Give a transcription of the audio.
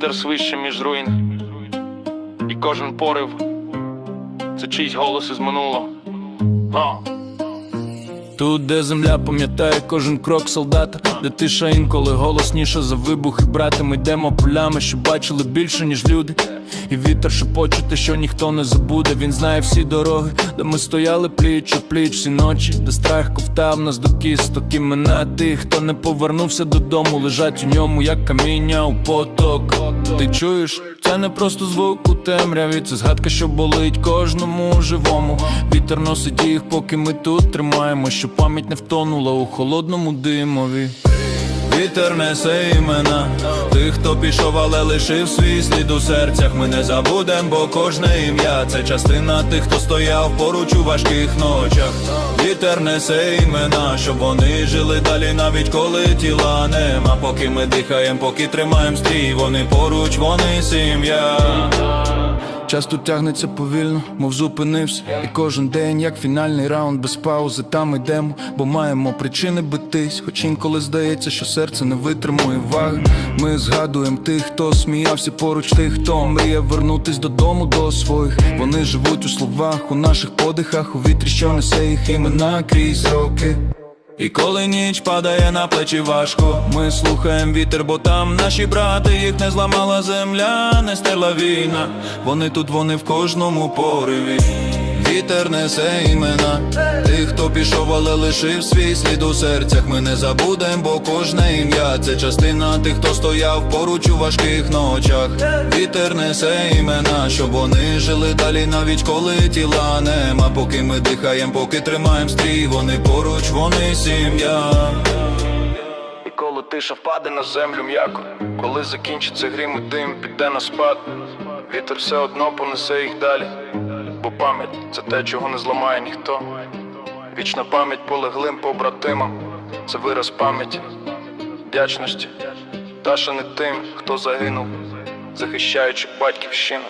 Вітер свище між руїн, і кожен порив це чийсь голос із минулого. Тут, де земля пам'ятає кожен крок солдата, де тиша інколи голосніша за вибухи, брати, ми йдемо полями, що бачили більше, ніж люди. І вітер шепоче те, що ніхто не забуде. Він знає всі дороги, де ми стояли пліч у пліч всі ночі, де страх ковтав нас до кісток імена тих, хто не повернувся додому, лежать у ньому, як каміння у поток. Ти чуєш? Це не просто звук у темряві, це згадка, що болить кожному живому. Вітер носить їх, поки ми тут тримаємо, щоб пам'ять не втонула у холодному димові. Вітер несе імена тих, хто пішов, але лишив свій слід у серцях. Ми не забудем, бо кожне ім'я це частина тих, хто стояв поруч у важких ночах. Вітер несе імена, щоб вони жили далі, навіть коли тіла нема. Поки ми дихаєм, поки тримаєм стрій, вони поруч, вони сім'я. Час тут тягнеться повільно, мов зупинився. І кожен день, як фінальний раунд без паузи, там йдемо, бо маємо причини битись. Хоч інколи здається, що серце не витримує ваги. Ми згадуємо тих, хто сміявся поруч, тих, хто мріяв вернутись додому до своїх. Вони живуть у словах, у наших подихах, у вітрі, що несе їх імена крізь роки. І коли ніч падає на плечі важко, ми слухаємо вітер, бо там наші брати, їх не зламала земля, не стерла війна. Вони тут, вони в кожному пориві. Вітер несе імена тих, хто пішов, але лишив свій слід у серцях. Ми не забудем, бо кожне ім'я це частина тих, хто стояв поруч у важких ночах. Вітер несе імена, щоб вони жили далі, навіть коли тіла нема. Поки ми дихаєм, поки тримаєм стрій, вони поруч, вони сім'я. І коли тиша впаде на землю м'яко, коли закінчиться грім і дим, піде на спад, вітер все одно понесе їх далі, пам'ять це те, чого не зламає ніхто. Вічна пам'ять полеглим побратимам, це вираз пам'яті, вдячності, та ще не тим, хто загинув, захищаючи батьківщину.